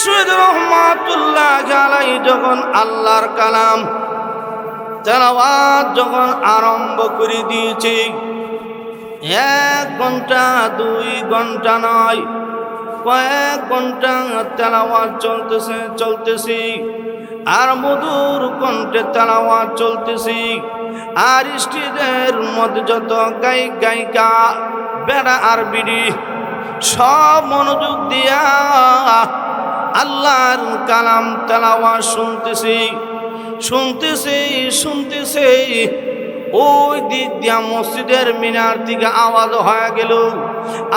সৈয়দ রহমাতুল্লাহ আলাই যখন আল্লাহর কালাম তেলাওয়াত যখন আরম্ভ করে দিয়েছে, এক ঘণ্টা, দুই ঘণ্টা নয়, কয়েক ঘণ্টা তেলাওয়াত চলতেছে চলতেছে, আর মধুর কণ্ঠে তেলাওয়াত চলতেছে, আর স্ত্রীদের মধ্যে যত গায়িক গায়িকা, বেড়া আর বিড়ি, সব মনোযোগ দিয়া আল্লাহর কালাম তেলাওয়াত শুনতেছি শুনতেছি শুনতেছি। ওই দিক দিয়া মসজিদের মিনার দিকে আওয়াজ হয়ে গেল,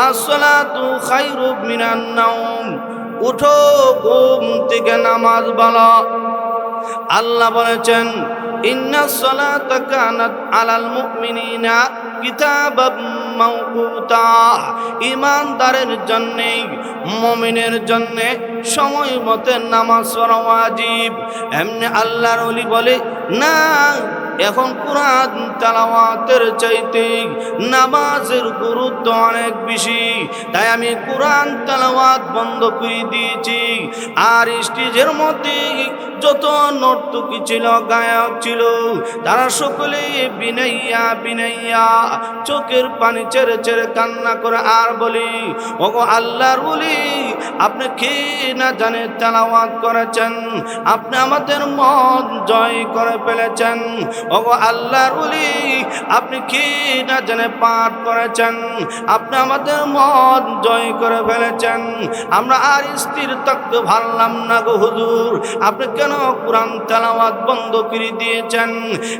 আসসালাতু খাইরু মিনার নাওম। উঠো, ঘুম থেকে নামাজ বলো আল্লাহ বলেছেন, ইন্না সালাতা কানাত আলাল মুমিনিনা কিতাবাম মাওকুতা। ইমানদারের জন্যে, মমিনের জন্যে সময় মতে নামাজ পড়া ওয়াজিব। এমনি আল্লাহর অলি বলে, না এখন কোরআন তালাওয়াতের চাইতে নামাজের গুরুত্ব অনেক বেশি। তাই আমি কোরআন তালাওয়াত বন্ধ করে দিয়েছি। আর স্টেজের মধ্যে যত নর্তকী ছিল, গায়ক ছিল, তারা সকলে বিনাইয়া বিনাইয়া চোখের পানি ছেড়ে ছেড়ে কান্না করে আর বলি, ওগো আল্লাহর বলি আপনি কি না জানে তেলাওয়াত করেছেন? আপনি আমাদের মন জয় করে ফেলেছেন। ওগো আল্লাহর উলি আপনি কি না জানে পাঠ করেছেন? আপনি আমাদের মন জয় করে ফেলেছেন। আমরা আর স্থির থাকতে পারলাম না গো হুজুর। আপনি কেন কোরআন তেলাওয়াত বন্ধ করে দিয়েছেন?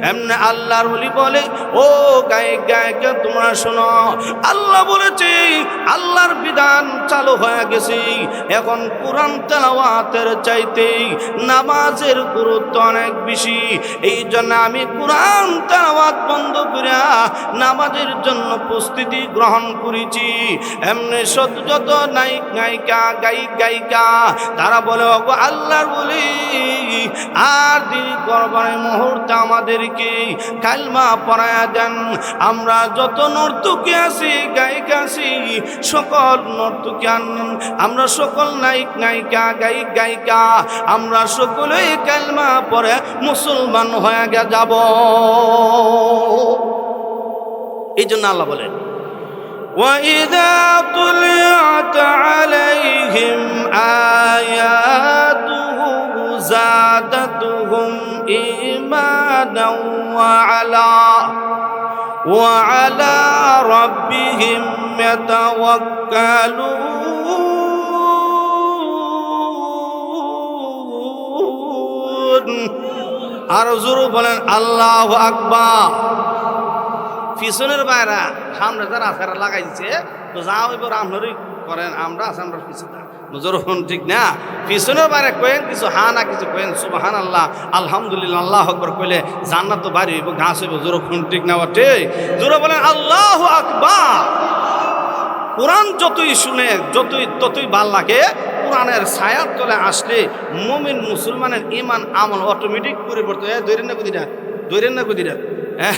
এমনি আল্লাহর উলি বলে, ও গায়ক গায়ক তোমরা শোনো। আল্লাহ বলেছে, আল্লাহর বিধান চালু হয়ে গেছে। এখন কোরআন তেলাওয়াতের চাইতে নামাজের গুরুত্ব অনেক বেশি। এই জন্য আমি কোরআন তেলাওয়াত বন্ধ করে নামাজের জন্য প্রস্তুতি গ্রহণ করেছি। এমনি সত যত নায়িক নায়িকা গায়িক, গায়িকা, তারা বলে, ওগো আল্লাহর বলি, আর দেরি করবার মুহূর্তে আমাদেরকে কালমা পড়ায়া দেন। আমরা যত নর্তকী আছি, গায়িকা আছি, সকল নর্তকী আন- আমরা সকল নায়িক নায়িকা গায়িক গায়িকা আমরা সকলেই কালমা পরে মুসলমান হয়ে গে যাব এই জন্য আল্লাহ বলেন وإذا طلعت عليهم آياته زادتهم إيمانا وعلى وعلى ربهم يتوكلون আর জোর বলেন, আল্লাহ আকবার। পিছনের বাইরা, সামনে যারা আসারা লাগাই দিছে। তো যা হইব রামহরি করেন, আমরা আছে, আমরা পিছনে। যখন ঠিক না? পিছনের বাইরে কয়েন কিছু হা না কিছু কয়েন সুবাহান আল্লাহ আলহামদুলিল্লাহ, আল্লাহ আকবর কইলে জান্নাত তো বাড়ি হইব, ঘাস হইব যখন ঠিক না, বটে? জোরে বলেন, আল্লাহ আকবার। কোরআন যতই শুনে, যতই, ততই ভালো লাগে কোরআনের ছায়ার তলে আসলে মমিন মুসলমানের ইমান আমল অটোমেটিক পরিবর্তন হ্যাঁ। দৈরেন না কুদিরা দৈরেন না কুদিরা হ্যাঁ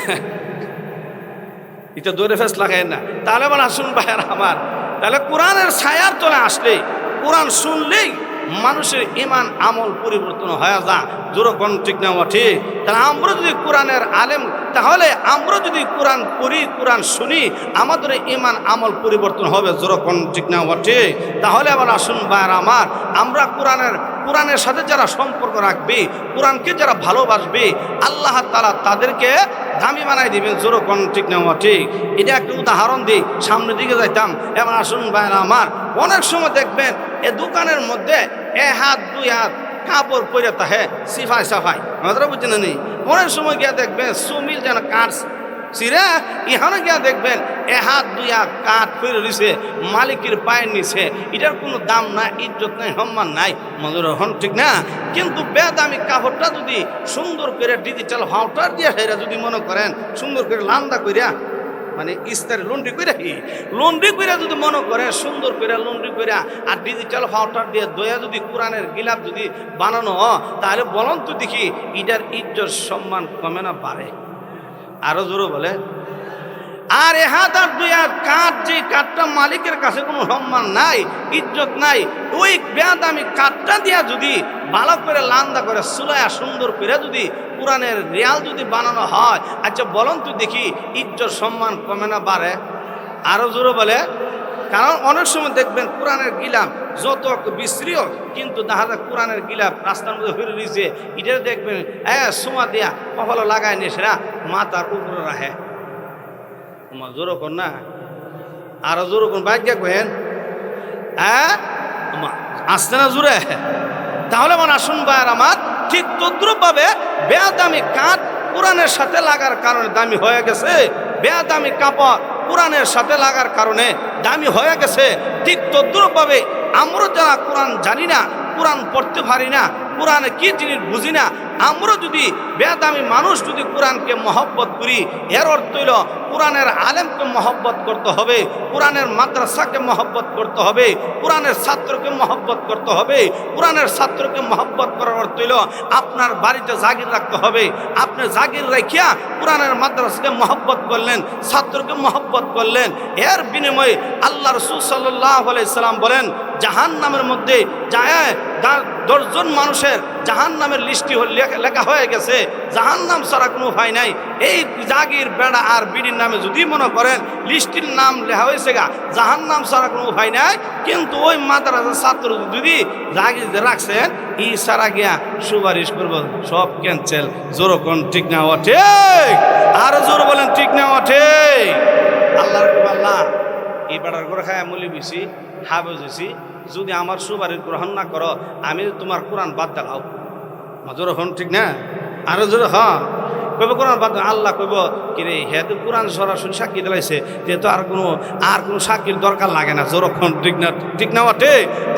এটা দৌড়ে ফেস লাগাই না। তাহলে বলা, শুন ভাইয়ার আমার, তাহলে কোরআনের ছায়ার তলে আসলে, কোরআন শুনলেই মানুষের ইমান, আমল পরিবর্তন হয়ে যা জোরকন ঠিক না ঠিক? তাহলে আমরা যদি কোরআনের আলেম, তাহলে আমরা যদি কোরআন করি কোরআন শুনি, আমাদের ইমান, আমল পরিবর্তন হবে। জোরকন ঠিক না ঠিক? তাহলে আবার আসুন ভাইয়ার আমার, আমরা কোরআনের কোরআনের সাথে যারা সম্পর্ক রাখবে, কোরআনকে যারা ভালোবাসবে, আল্লাহ তালা তাদেরকে দামি বানাই দিবেন, জোরো কোন ঠিক নেওয়া ঠিক। এটা একটা উদাহরণ দিই, সামনের দিকে যাইতাম এবার আসুন ভাইরা আমার, অনেক সময় দেখবেন এ দোকানের মধ্যে এ হাত, দুই হাত কাপড় পরে তাহে সিফাই সাফাই আমাদের বুঝছেন নি অনেক সময় গিয়ে দেখবেন সুমিল যেন কাঠ সিরা ইহানে গিয়া দেখবেন, এ হাত দুই হাত কাঠ ফিরে রয়েছে মালিকের পায়ের নিচে। এটার কোনো দাম নাই, ইজ্জত নাই, সম্মান নাই মজুর হন, ঠিক না? কিন্তু বেদামি কাপড়টা যদি সুন্দর করে ডিজিটাল হাউটার দিয়ে সেরা যদি মনে করেন, সুন্দর করে লান্দা কইরা মানে ইস্তারে লন্ড্রি করে লন্ড্রি করে যদি মনে করে, সুন্দর করে লন্ড্রি করে আর ডিজিটাল ফাউটার দিয়ে দয়া যদি কোরআনের গিলাপ যদি বানানো তাহলে বলন তো দেখি, এটার ইজ্জত, সম্মান কমে না বাড়ে। আরও জোরে বলে। আর এ হাত আর দুই হাত কাঠ, যে কাঠটা মালিকের কাছে কোনো সম্মান নাই, ইজ্জত নাই, ওই ব্যাধ আমি কাঠটা দিয়া যদি, ভালো করে লান্দা করে সুলায়া সুন্দর করে যদি কোরআনের রেয়াল যদি বানানো হয় আচ্ছা বলুন দেখি, ইজ্জত সম্মান কমে না বাড়ে? আরও জোরে বলে। কারণ অনেক সময় দেখবেন কোরআনের গিলাম যত বিশ্রী কিন্তু দেখা যায় কোরআনের গিলাপ রাস্তার মধ্যে ফিরে দিয়েছে এটা দেখবেন হ্যাঁ সোমা দিয়া কপালো লাগায় নিয়ে সেরা, মাথার উপরে রাখে। তোমার জোরো কর না? আরও জোরো কোন ভাগ্য কেন হ্যাঁ আসছে না জোরে? তাহলে মানে আসুন ভাইয়ের আমার ঠিক তদ্রুপভাবে বেয়াদামি কাঠ কোরআনের সাথে লাগার কারণে দামি হয়ে গেছে। বেয়াদামি কাপড় কোরআনের সাথে লাগার কারণে দামি হয়ে গেছে। ঠিক তদ্রুপভাবে আমরা যারা কোরআন জানি না, কোরআন পড়তে পারি না কোরআনে কি জিনিস বুঝি না? আমরা যদি বেদামি মানুষ যদি কোরআনকে মহব্বত করি, এর অর্থ হইল কোরআনের আলেমকে মহব্বত করতে হবে, কোরআনের মাদ্রাসাকে মহব্বত করতে হবে, কোরআনের ছাত্রকে মহব্বত করতে হবে, কোরআনের ছাত্রকে মহব্বত করার অর্থ হইল আপনার বাড়িতে জাগির রাখতে হবে। আপনি জাগির রাখিয়া কোরআনের মাদ্রাসাকে মহব্বত করলেন, ছাত্রকে মহব্বত করলেন। এর বিনিময়ে আল্লাহ রসুল সাল্লাহ আলাইসাল্লাম বলেন জাহান নামের মধ্যে যায় দশজন মানুষের জাহান নামের লিস্টি লেখা- হয়ে গেছে। জাহান নাম ছাড়া কোনো উপায় নাই। এই জাগির, বেড়া আর বিড়ির নামে যদি মনে করেন লিস্টির নাম লেখা হয়েছে গা। জাহান নাম ছাড়া কোনো উপায় নাই। কিন্তু ওই মাদ্রাসার ছাত্র যদি জাগির রাখছেন, ই সারা গিয়া সুপারিশ করব। সব ক্যান্সেল। জোর কোন ঠিক না ঠিক? আরও জোর বলেন, ঠিক না হওয়া ঠিক? আল্লাহর আল্লাহ এই বেড়ার করে খায় মূল্য বেশি, হাফেজ হয়েছি যদি আমার সুবারি গ্রহণ না করো, আমি তোমার কোরআন বাদ দেখাও মাজর হন, ঠিক না? আরও জোরে হ্যাঁ কইব কোরআন বাদ। আল্লাহ কইব কিরে তো কোরআন সরাসরি সাক্ষী দিলাইছে যেহেতু আর কোনো আর কোনো সাক্ষীর দরকার লাগে না। জোরক্ষণ ঠিক না ঠিক না ওঠে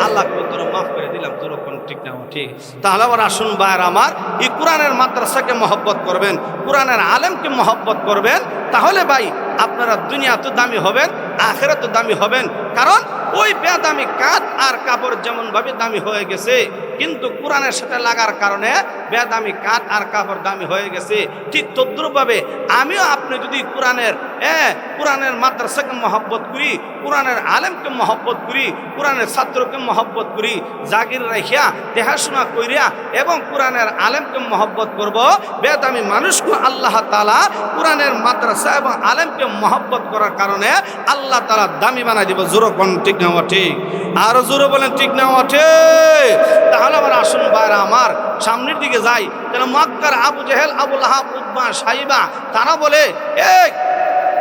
আল্লাহ তোর মাফ করে দিলাম জোরক্ষণ ঠিক না ঠিক। তাহলে আবার আসুন বাইর আমার, এই কোরআনের মাদ্রাসাকে মহব্বত করবেন, কোরআনের আলেমকে মহব্বত করবেন। তাহলে ভাই আপনারা দুনিয়া তো দামি হবেন আখেরা তো দামি হবেন। কারণ ওই বেদামি কাঠ আর কাপড় যেমনভাবে দামি হয়ে গেছে কিন্তু কোরআনের সাথে লাগার কারণে বেদামি কাঠ আর কাপড় দামি হয়ে গেছে। ঠিক তদ্রুপভাবে আমিও আপনি যদি কোরআনের হ্যাঁ কোরআনের মাদ্রাসাকে মহব্বত করি, কোরআনের আলেমকে মহব্বত করি, কোরআনের ছাত্রকে মহব্বত করি জাগির রাখিয়া দেখাশোনা করিয়া এবং কোরআনের আলেমকে মহব্বত করব, বেদামি মানুষকে আল্লাহ তালা কোরআনের মাদ্রাসা এবং আলেমকে মহব্বত করার কারণে আল্লাহ তালা দামি বানাই দিব। জোরো কোন ঠিক না, ঠিক? আরও জোরে বলেন ঠিক না, ঠিক? তাহলে আবার আসুন বাইরা আমার সামনের দিকে যাই। কেন মক্কার আবু জেহেল আবুল আহাব উদ্মা সাহিবা তারা বলে এই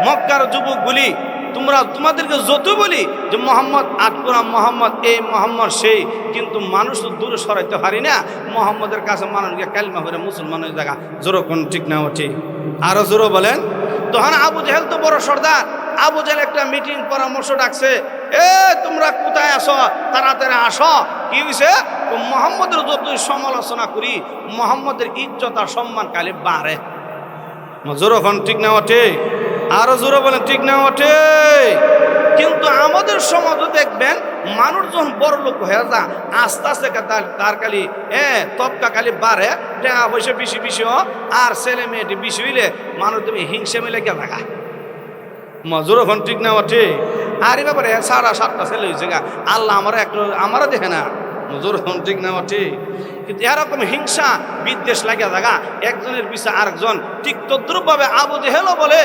মক্কার যুবকগুলি তোমরা তোমাদেরকে যত বলি যে মোহাম্মদ আটকুরা মোহাম্মদ এই মোহাম্মদ সেই, কিন্তু মানুষ তো দূরে সরাইতে পারি না। মোহাম্মদের কাছে মানুষকে কালিমা করে মুসলমানের জায়গা জোরো কোন ঠিক না ঠিক? আরও জোরো বলেন। তখন আবু জেহেল তো বড় সর্দার। আবু জেহেল একটা মিটিং পরামর্শ ডাকছে। এ, তোমরা কোথায় আসো তাড়াতাড়ি আসো। কি হয়েছে মোহাম্মদের যতই সমালোচনা করি। মোহাম্মদের ইজ্জত আর সম্মান কালে বাড়ে। জোরো এখন ঠিক না ওঠে আরও জোরে বলেন, ঠিক না ওঠে কিন্তু আমাদের সমাজও দেখবেন, মানুষ যখন বড় লোক হয়ে যা আস্তে আস্তে তার খালি হ্যাঁ তপকা খালি বাড়ে। টাকা পয়সা বেশি বেশি আর ছেলে মেয়েটি বেশি হইলে মানুষ তুমি হিংসে মিলে কে থাকা মজুর ঠিক না ওঠে আর এ ব্যাপারে সারা সাতটা ছেলে হয়েছে গা। আল্লাহ আমার এক আমারও দেখে না। মজুর ঠিক না ঠিক কিন্তু এরকম হিংসা, বিদ্বেষ লাগিয়া থাকা, একজনের পিছে আরেকজন ঠিক তদ্রুপভাবে আবু জেহেলও বলে,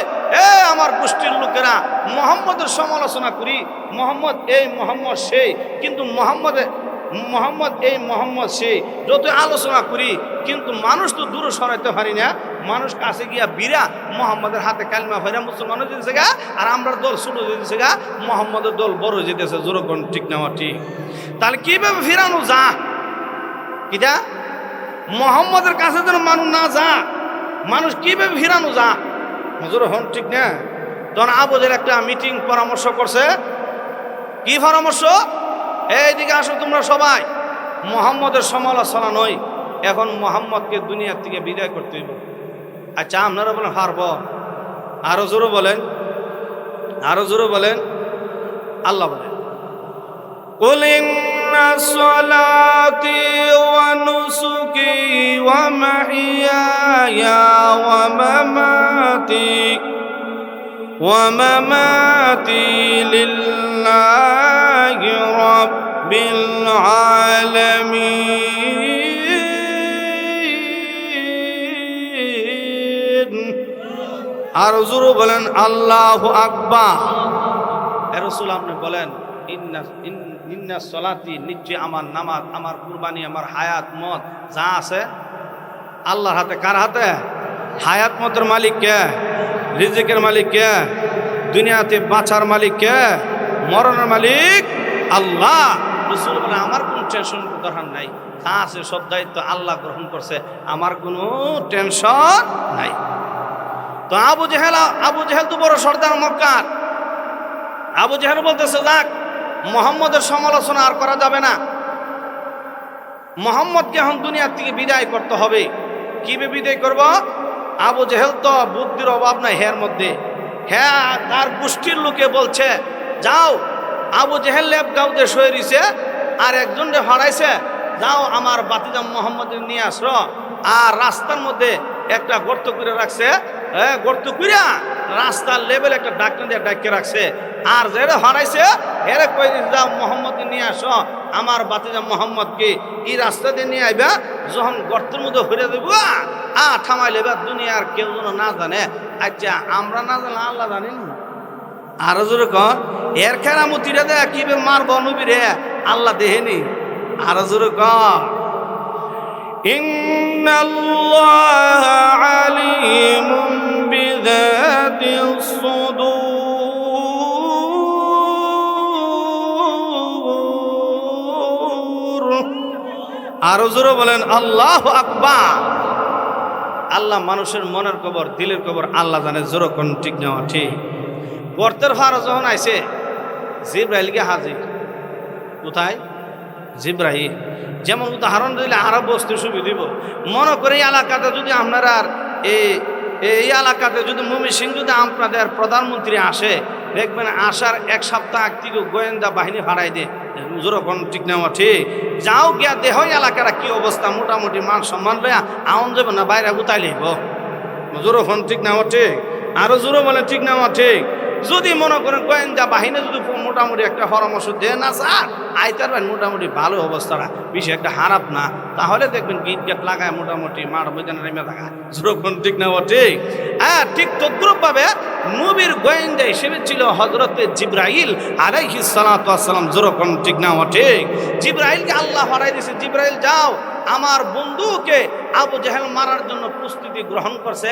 এ আমার পুষ্টির লোকেরা, মোহাম্মদের সমালোচনা করি। মোহাম্মদ এই, মোহাম্মদ সেই। কিন্তু মোহাম্মদের মোহাম্মদ, এই মোহাম্মদ সেই যত আলোচনা করি, কিন্তু মানুষ তো দূরে সরাইতে পারি না। মানুষ কাছে গিয়া বিরা মোহাম্মদের হাতে কালমা ফেরা মুসলমান হয়ে যেতেছে গা, আর আমরা দল ছোটো যেতেছে গা, মোহাম্মদের দল বড় যেতেছে জোরকন ঠিক নেওয়া ঠিক। তাহলে কীভাবে ফিরানো যা? কিটা মোহাম্মদের কাছে যেন মানুষ না যা, মানুষ কীভাবে ফিরানো যা? হুজুর হন ঠিক না? তখন আবুদের একটা মিটিং পরামর্শ করছে। কি পরামর্শ? এইদিকে আসো তোমরা সবাই মোহাম্মদের সমালোচনা নয় এখন মোহাম্মদকে দুনিয়ার থেকে বিদায় করতে হইব আচ্ছা আপনারা বলেন হারব আরো জোরে বলেন আরো জোরে বলেন আল্লাহ বলেন قل إن صلاتي ونسكي ومحياي ومماتي ومماتي لله رب العالمين আর হুজুরও বলেন আল্লাহ আকবার এ রসুল আপনি বলেন ইন্না ইন- ইন্না সলাতি নিশ্চয় আমার নামাজ আমার কুরবানি আমার হায়াত মত যা আছে আল্লাহর হাতে কার হাতে হায়াত মতের মালিক কে রিজিকের মালিক কে দুনিয়াতে বাঁচার মালিক কে মরণের মালিক আল্লাহ। রসুল বলে, আমার কোনো টেনশন দরকার নাই। তা আছে, সব দায়িত্ব আল্লাহ গ্রহণ করছে। আমার কোনো টেনশন নাই। তো আবু জেহেল আবু জেহেল তো বড় সর্দার মক্কার। আবু জেহেল বলতেছে, যাক, মোহাম্মদের সমালোচনা আর করা যাবে না। মোহাম্মদকে এখন দুনিয়ার থেকে বিদায় করতে হবে। কীভাবে বিদায় করব? আবু জেহেল তো বুদ্ধির অভাব নাই হের মধ্যে। হ্যাঁ তার গোষ্ঠীর লোকে বলছে যাও, আবু জেহেল লেপ গাউতে শুয়ে আর একজন রে হারাইছে, যাও আমার বাতিজাম মোহাম্মদ নিয়ে আসো। আর রাস্তার মধ্যে একটা গর্ত করে রাখছে হ্যাঁ গর্ত কইরা রাস্তার লেভেল একটা ডাক্তার দিয়ে ডাকিয়ে রাখছে। আর যেটা হারাইছে, হেরে কই যাও মোহাম্মদ নিয়ে আসো। আমার বাতিজা মোহাম্মদকে এই রাস্তা দিয়ে নিয়ে আইবা? যখন গর্তের মধ্যে ঘুরে দেব, আ, থামাই লেবা, দুনিয়ার কেউ যেন না জানে। আচ্ছা আমরা না জানলে আল্লাহ জানি না আরো জোরে কর এর খেরামতিরা দে কিভাবে মারব নবী রে আল্লাহ দেহেনি আরো জোরে কর إن الله عليم بذات الصدور আরো জোরে বলেন আল্লাহ আকবার আল্লাহ মানুষের মনের কবর দিলের কবর আল্লাহ জানে জোরো কোন ঠিক নেওয়া ঠিক গর্তের ফারা যখন আইছে, জিব্রাইলকে হাজির কোথায়? জিব্রাহিম যেমন উদাহরণ দিলে আরব বস্তু সুবি দিব। মনে করে এই এলাকাতে যদি আপনারা আর এই এই এলাকাতে যদি মমি সিং যদি আপনাদের প্রধানমন্ত্রী আসে, দেখবেন আসার এক সপ্তাহ আগ থেকে গোয়েন্দা বাহিনী ভাড়াই দে যখন ঠিক নেওয়া ঠিক। যাও গিয়া দেহ এলাকার কি অবস্থা, মোটামুটি মান সম্মান লইয়া আউন যাবে না, বাইরে উতাই লিব জোরো ফোন ঠিক নেওয়া ঠিক। আরও জোরো বলে ঠিক নেওয়া ঠিক। যদি মনে করেন গোয়েন্দা বাহিনী যদি মোটামুটি একটা পরামর্শ দেন না স্যার? আইতার ভাই মোটামুটি ভালো অবস্থাটা বেশি একটা খারাপ না। তাহলে দেখবেন গীত গেট লাগায় মোটামুটি মাঠ বৈজানে নেমে থাকা। যেরকম ঠিক না ঠিক। হ্যাঁ ঠিক তদ্রুপ ভাবে নবীর গোয়েন্দা হিসেবে ছিল হজরতে জিব্রাইল আলাইহি সালাম যেরকম ঠিক না ঠিক। জিব্রাইলকে আল্লাহ হারাই দিয়েছে জিব্রাইল, যাও। আমার বন্ধুকে আবু জাহেল মারার জন্য প্রস্তুতি গ্রহণ করছে।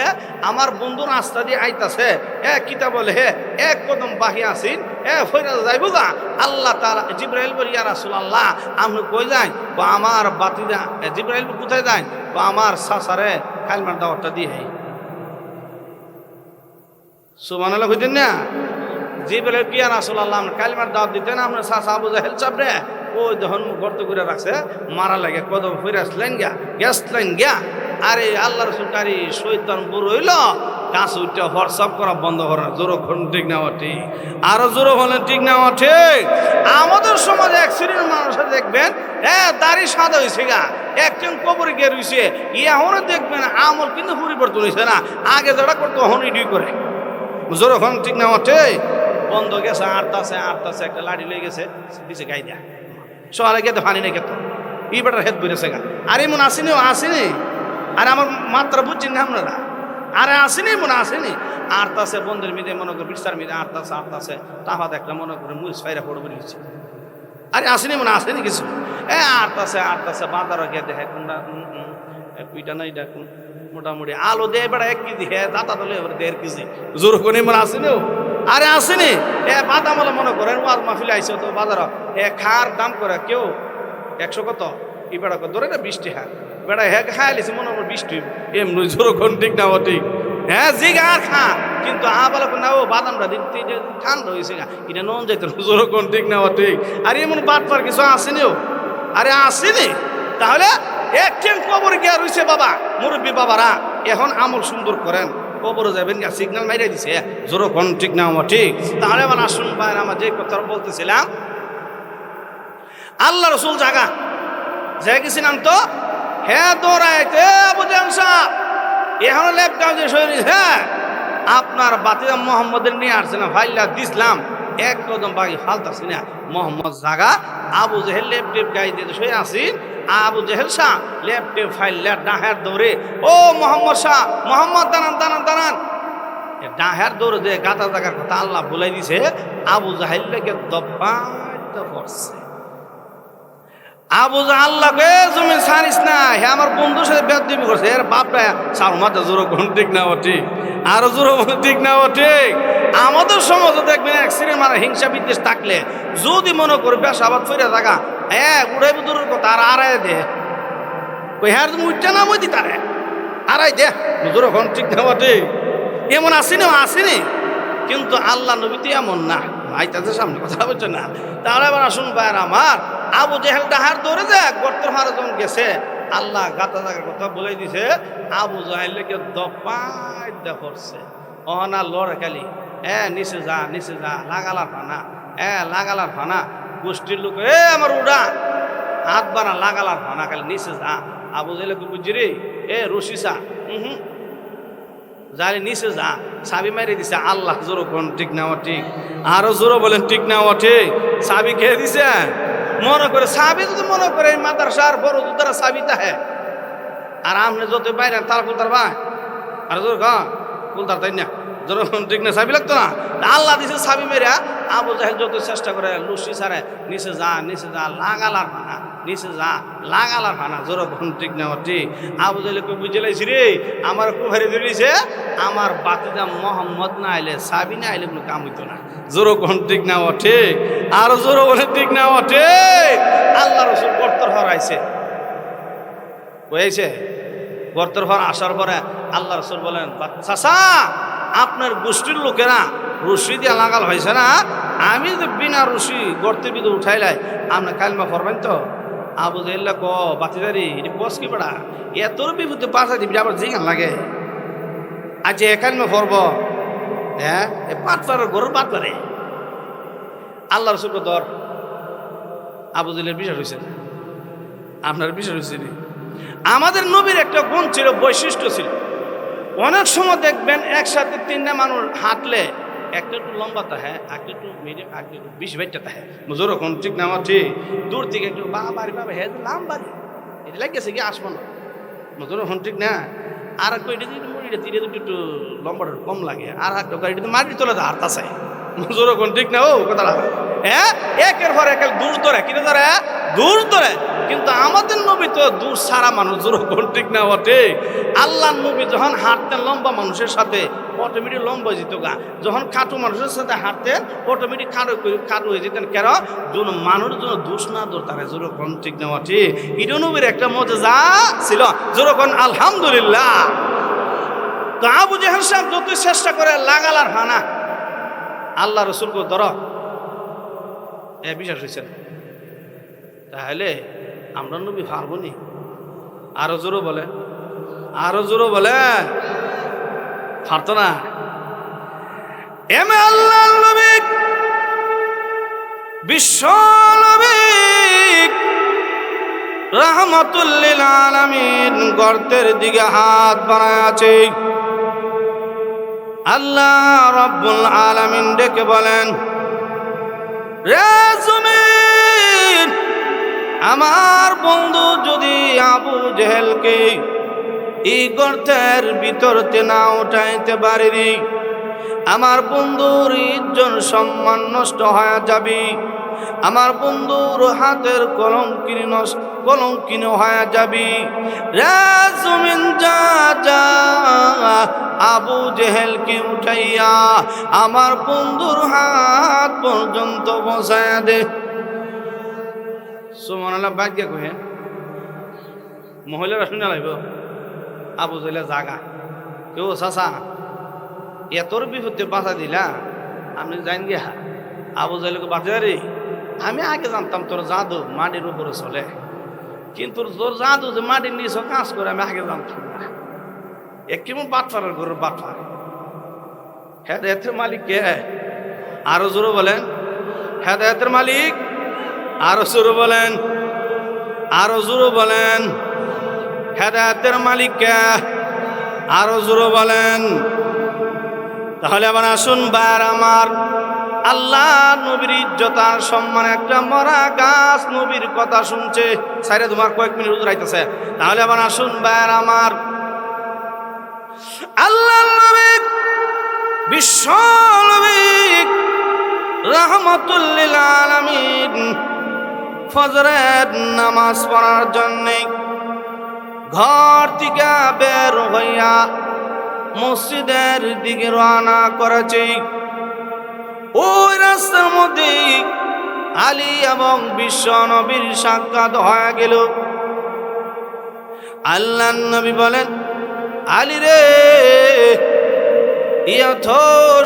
আমার বন্ধু রাস্তা দিয়ে আইতাছে। এ কিতা বলে? হে, এক কদম বাহি আসিন এ গা। আল্লাহ তারা জিব্রাইল বলি ইয়া রাসূলুল্লাহ আমি কই যাই? বা আমার বাতিজা এ, জিব্রাইল কোথায় যাই? বা আমার সাসারে কালমার দাওয়াতটা দিয়ে সুবহানাল্লাহ কইতেন না? জিব্রাইল কি ইয়া রাসূলুল্লাহ আমরা কালমার দাওয়াত দিতেন আমরা সাসা আবু জাহেল চাপরে ওই যখন গর্ত করে রাখছে মারা লাগে কদম ফিরে আসলেন গিয়া গেছলেন গিয়া আরে আল্লাহ রসুল কারি শৈতান হইল গাছ উঠে হোয়াটসঅ্যাপ করা বন্ধ করে, জোরো খন ঠিক নেওয়া ঠিক আরও জোরো হলে ঠিক নেওয়া ঠিক আমাদের সমাজে এক শ্রেণির মানুষ দেখবেন হ্যাঁ দাড়ি সাদা হয়েছে গা, একজন কবরে গিয়ে রয়েছে এখনও দেখবেন আমল কিন্তু পরিবর্তন হয়েছে না, আগে যারা করতো হন ইডি করে জোরো খন ঠিক নেওয়া ঠিক বন্ধ গেছে আটতাছে আটতাছে একটা লাঠি লেগে গেছে, দিছে গাই দেয়া সকালে গেতে পানি নেই খেত ই বেটার হেদ বেড়েছে গা। আরে মন আসেনি আসেনি? আরে আমার মাত্রা বুঝছেন না আপনারা? আরে আসেনি, মনে আসেনি। আটতাছে বন্ধুর মিদে মনে করে, বিস্তার মিদে আটতাছে আটতাছে তাহাত একটা মনে করে মুড়ি ফাইরা পড়ে বেরিয়েছে আরে আসেনি, মনে আসেনি কিছু। এ আটতাছে আটতাছে বাঁধার গিয়ে দেখে কোনটা পিটা নাই ডাকুন। মোটামুটি আলো দেয় বেড়া এক কেজি হ্যাঁ দাতা দলে এবার দেড় কেজি। জোর করে মনে আসেনি ও। আরে আসেনি। এ বাদাম মনে করেন, ওয়াজ মাহফিলে আইসে তো বাজার। এ খার দাম করে কেউ একশো কত? কত? ধরে না বৃষ্টি হ্যাঁ বেড়া হ্যাঁ খাই লিছে, মনে হয় বৃষ্টি। এমনি জোর কোন ঠিক না ঠিক। হ্যাঁ জিগ আর খা। কিন্তু আ বলে না ও বাদামটা দিতে যে ঠান্ডা হয়েছে গা এটা নন যাইতে জোর কোন ঠিক না ঠিক। আর এমন বাদ পার কিছু আসেনি ও আরে আসেনি তাহলে একজন কবর গিয়া রইছে বাবা, মুরব্বী বাবারা। এখন আমল সুন্দর করেন। কবরে যাবেন গা সিগন্যাল মাইরে দিছে জোর কোন ঠিক না ঠিক। তাহলে এবার আসুন ভাই আমার যে কথা বলতেছিলাম। আল্লাহ রসুল জাগা। যে গেছিলাম তো হ্যাঁ হ্যাঁ আপনার বাতিজা মোহাম্মদের নিয়ে আসছে না ভাইলা দিসলাম, এক কদম বাকি ফালতাছি না। মোহাম্মদ জাগা, আবু জেহেল লেপ টেপ শুয়ে আসি আবু জেহেল শাহ লেপ টেপ ডাহের দৌড়ে, ও মোহাম্মদ শাহ, মোহাম্মদ দানান দানান দানান ডাহের দৌড়ে যে গাতা জাগার কথা আল্লাহ বলে দিছে, আবু জাহেলকে দব্বাইতে পড়ছে। আবু জা আল্লাহকে জমি ছাড়িস না, হে আমার বন্ধুর সাথে বেদবি করছে। এর বাপটা সার জোর কোন ঠিক না, ও ঠিক। আরও জোর ঠিক না, ও ঠিক। আমাদের সমাজে দেখবেন অ্যাক্সিডেন্ট মানে হিংসা বিদ্বেষ থাকলে যদি মনে করে বেশ আবার ফিরে থাকা, এ উড়াই দূরের কথা আর আড়াই দে। কই হ্যাঁ তুমি উঠতে না দি তারে। আড়াই দে, জোর কোন ঠিক না, ও ঠিক। এমন আসেনি আসেনি। কিন্তু আল্লাহ নবী তো এমন না। ভাই, তাদের সামনে কথা বলছে না। তাহলে এবার আসুন ভাইয়ের আমার। আবু জেহেল ডাহার দৌড়ে যাক গর্তের মারা যখন গেছে। আল্লাহ গাতা জাগার কথা বলে দিছে, আবু জাহেলকে দপাই দেখছে অহনা লড়ে খালি। এ, নিচে যা নিচে যা, লাগালার ফানা এ, লাগালার ফানা গোষ্ঠীর লোক, এ, আমার উড়া। হাত বানা লাগালার ফানা খালি নিচে যা। আবু জেহেলকে বুঝছি রে এ রশিসা হুম। যারে নিচে যা, সাবি মারি দিছে, আল্লাহ জোরো কোন ঠিক না ও ঠিক? আরও জোরো বলেন ঠিক না ও ঠিক? সাবি খেয়ে দিছে? মনে করে, সাবি যদি মনে করে মাদ্রাসার বড় দুধারা সাবি তাহে। আর আমনে যত বাইরে তার কুলতার ভাই। আর জোর কুলতার তাই না? জোর ঠিক না সাবি লাগতো না? আল্লাহ দিছে সাবি মেরে আবু জাহেল যত চেষ্টা করে, লুসি সারে, নিচে যা নিচে যা, লাগালার ভানা, নিচে যা, লাগালার ভানা জোর কোন ঠিক না ঠিক। আবু জাহেলকে বুঝে লাইছি রে, আমার কুহারি ধরেছে আমার বাতিদা মোহাম্মদ না আইলে, সাবি না আইলে কোনো কাম হইতো না। জোরো কোন ঠিক না ঠিক। আর জোরো বলে ঠিক না ঠিক। আল্লাহ রসুল গর্তর হরাইছে বুঝেছে গর্তর ঘর আসার পরে আল্লাহ রসুল বলেন চাষা আপনার গোষ্ঠীর লোকেরা রশি দিয়ে লাগাল হয়েছে না? আমি তো বিনা রশি গর্তের ভিতরে উঠাইলাই আপনার কালমা ফরবেন তো? আবু জাইল্লা ক, বাতিদারি, এটি বস কি পড়া এতর বিভূতি পাশা দিবি আবার জিগান লাগে। আজ একালমা ফরব হ্যাঁ? পাট গরুর পাট পারে আল্লাহ রসুল দর। আবু জাইলের বিষয় হয়েছে আপনার বিষয় হয়েছে আমাদের নবীর একটা গুণ ছিল, বৈশিষ্ট্য ছিল। অনেক সময় দেখবেন একসাথে তিনটা মানুষ হাঁটলে একটা একটু লম্বা তাহে একটা একটু মিডিয়াম একটা একটু বিশ বাইটটা তাহে মজুর কোন ঠিক না, আমার ঠিক। দূর থেকে একটু বা বাড়ি বাবা হে লাম্বারি এটা লাগেছে কি, আসব না। মজুর কোন ঠিক না? আর একটু এটা যদি মুড়িটা তিরে দুটো একটু লম্বাটা কম লাগে। আর একটা গাড়িটা মাটির তোলা হাত আছে মজুর কোন ঠিক না, ও, কথাটা। হ্যাঁ? একের পর একের দূর ধরে কিনে ধরে দূর ধরে কিন্তু আমাদের নবী তো দূর সারা মানুষ জোর কোন ঠিক না, বটে? আল্লাহ নবী যখন হাঁটতেন লম্বা মানুষের সাথে অটোমেটিক লম্বা যেত গা। যখন খাটু মানুষের সাথে হাঁটতেন অটোমেটিক খাটো খাটু হয়ে যেতেন। কেন? যেন মানুষ যেন দোষ না দরকার জোর কোন ঠিক না, বটে? এটা নবীর একটা মজা ছিল। জোর কোন আলহামদুলিল্লাহ। তো আবু জেহেল সাহেব যত চেষ্টা করে লাগালার হানা। আল্লাহ রসুলকে ধর। এ বিশ্বাস হয়েছে না। তাহলে আমরা নবী পারব নি? আরও জোরও বলে। আরও জোরও বলে। পারতো না? এমে আল্লাহ নবী, বিশ্ব নবী রহমতুল্লিল আলামিন গর্তের দিকে হাত বাড়ায় আছে। আল্লাহ রব্বুল আলামিন ডেকে বলেন, রে জমিন আমার বন্ধু যদি আবু জেহেলকে এই গর্তের ভিতরতে না উঠাইতে পারি আমার বন্ধুর ইজ্জন সম্মান নষ্ট হয়ে যাবে, আমার বন্ধুর হাতের নষ্ট, কলঙ্কিনী হয়ে যাবি। রে জমিন যা যা, আবু জেহেলকে উঠাইয়া আমার বন্ধুর হাত পর্যন্ত বসায় দে। সুমনাল্লাহ ভাগ্য কহে মহিলারা শুনে লাগবে আবু জেলে জাগা। কেউ চাচা এতর বিপত্তি বাঁচা দিলা? আপনি জান গিয়া আবু জেলকে বাঁচারি আমি আগে জানতাম তোর জাদু মাটির উপরে চলে। কিন্তু তোর জাদু যে মাটির নিচে কাজ করে, আমি আগে জানতাম না। এ কেমন বাটফারের গরুর বাটফার হেদায়তের মালিক কে? আরও জোরে বলেন, হেদায়তের মালিক আরও জোরে বলেন, আরও জোরে বলেন। হেদায়তের মালিক কে আরও জোরে বলেন। তাহলে আবার আসুন বার আমার, আল্লাহ নবীর ইজ্জত আর সম্মান একটা মরা গাছ নবীর কথা শুনছে। সাইরে তোমার কয়েক মিনিট উজরাইতেছে তাহলে আবার আসুন বার আমার, আল্লাহ নবী বিশ্ব নবী রহমতুল্লিল আলামিন ফজরের নামাজ পড়ার জন্যে ঘর থেকে বের হইয়া মসজিদের দিকে রওনা করেছে। ওই রাস্তার মধ্যে আলী এবং বিশ্ব নবীর সাক্ষাৎ হয়ে গেল। আল্লাহ নবী বলেন, আলী রে ইয়থ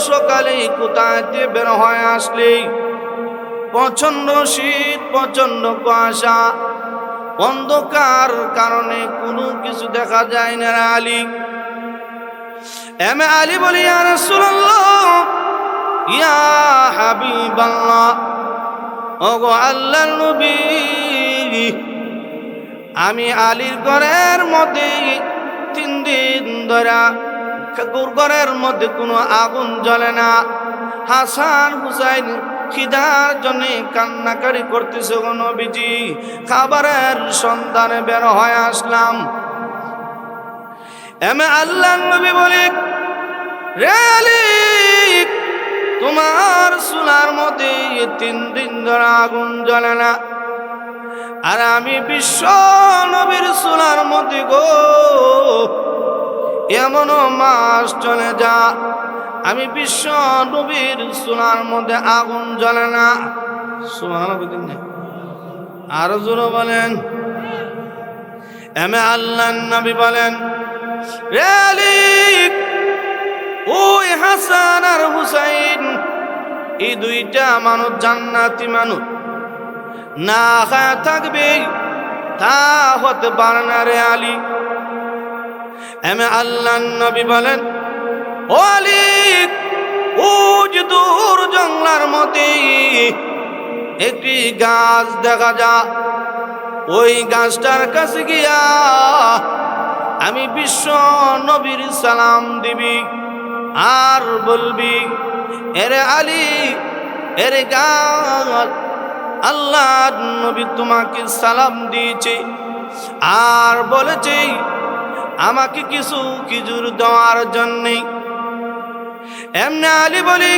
সকালে কোথায় বের হয়ে আসলি? প্রচণ্ড শীত প্রচণ্ড কুয়াশা। অন্ধকার কারণে কোনো কিছু দেখা যায় না আলী। এম আলী বলি আর ইয়া হাবিবাল্লাহ, ওগো আল্লাহ নবী, আমি আলীর ঘরের মধ্যে তিন দিন ধরা ঘরের মধ্যে কোনো আগুন জ্বলে না। হাসান হুসাইন খিদার জন্য কান্নাকারি করতেছে গো নবীজি। খাবারের সন্ধানে বের হয়ে আসলাম। এমে আল্লাহ নবী বলে তোমার সোনার মধ্যে তিন দিন ধরে আগুন জ্বলে না? আর আমি বিশ্ব নবীর সোনার মধ্যে গো, এমনও মাস চলে যা। আমি বিশ্ব নবীর সোনার মধ্যে আগুন জ্বলে না। সোনার আরও জোর বলেন। এমে আল্লাহ নবী বলেন ওই হাসান আর হুসাইন, এই দুইটা মানুষ জান্নাতি মানুষ। না খায় থাকবে, তা হতে পারে না রে আলী। এমে আল্লাহ নবী বলেন দূর জঙ্গলার একটি গাছ দেখা যা। ওই গাছটার কাছে গিয়া আমি বিশ্ব নবীর সালাম দিবি। আর বলবি, এরে আলী, এরে গাছ আল্লাহ নবী তোমাকে সালাম দিয়েছে আর বলেছে, আমাকে কিছু কিজুর দেওয়ার জন্যে এমনি আলী বলি,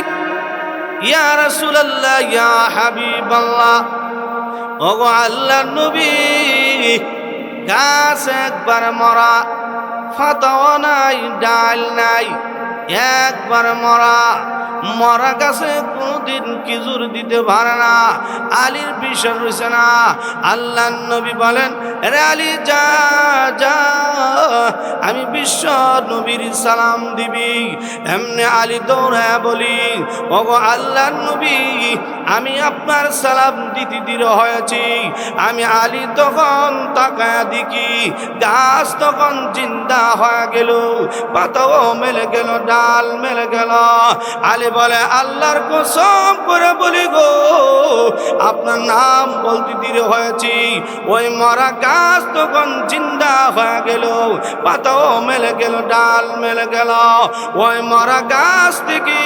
ইয়া রাসূলুল্লাহ, ইয়া হাবিবাল্লাহ, ওগো আল্লাহ নবী, গাছ একবার মরা, ফাতাও নাই, ডাল নাই, একবার মরা মরা গাছে, কোনদিন কিজুর দিতে পারে না, আলীর বিশ্বাস রয়েছে না। আল্লাহ নবী বলেন, রে আলী, যা যা, আমি বিশ্ব নবীর সালাম দিবি। এমনি আলী দৌড়া বলি, ওগো আল্লাহ নবী, আমি আপনার সালাম দিতে দির হয়েছি। আমি আলী তখন তাকায়া দেখি, গাছ তখন জিন্দা হয়ে গেল, পাতাও মেলে গেল, ডাল মেলে গেল। আলী বলে, আল্লাহর কসম করে বলি গো, আপনার নাম বলতে দিরে হয়েছি। ওই মরা গাছ তখন জিন্দা হয়ে গেল, পাতাও মেলে গেল, ডাল মেলে গেল। ওই মরা গাছ থেকে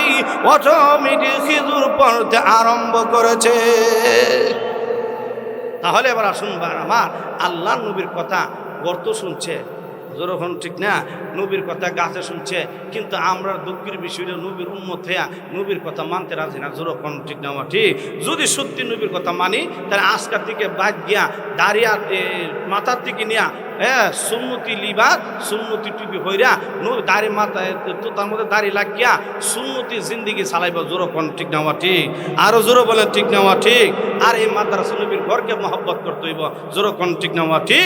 অটোমেটিক খেজুর পড়তে আরম্ভ করেছে। তাহলে এবার আসুন আমার আল্লাহ নবীর কথা গর্ত শুনছে। যখন ঠিক না? নবীর কথা গাছে শুনছে, কিন্তু আমরা দুঃখের বিষয়টা নবীর উন্মত হইয়া নবীর কথা মানতে রাজি না যখন ঠিক না ঠিক। যদি সত্যি নবীর কথা মানি, তাহলে আজকার থেকে বাদ গিয়া দাঁড়িয়া মাথার থেকে নিয়া হ্যাঁ সুন্নতি লিবাদ সুন্নতি টুপি হইরা দাড়ি মাথায় তো তার মধ্যে দাড়ি লাগিয়া সুন্নতি জিন্দিগি চালাইব, জোর কোন ঠিক নেওয়া ঠিক। আরও জোরো বলে ঠিক নেওয়া ঠিক। আর এই মাদ্রাসা নবীর ঘরকে মহব্বত করতে হইব, জোর কোন ঠিক নেওয়া ঠিক।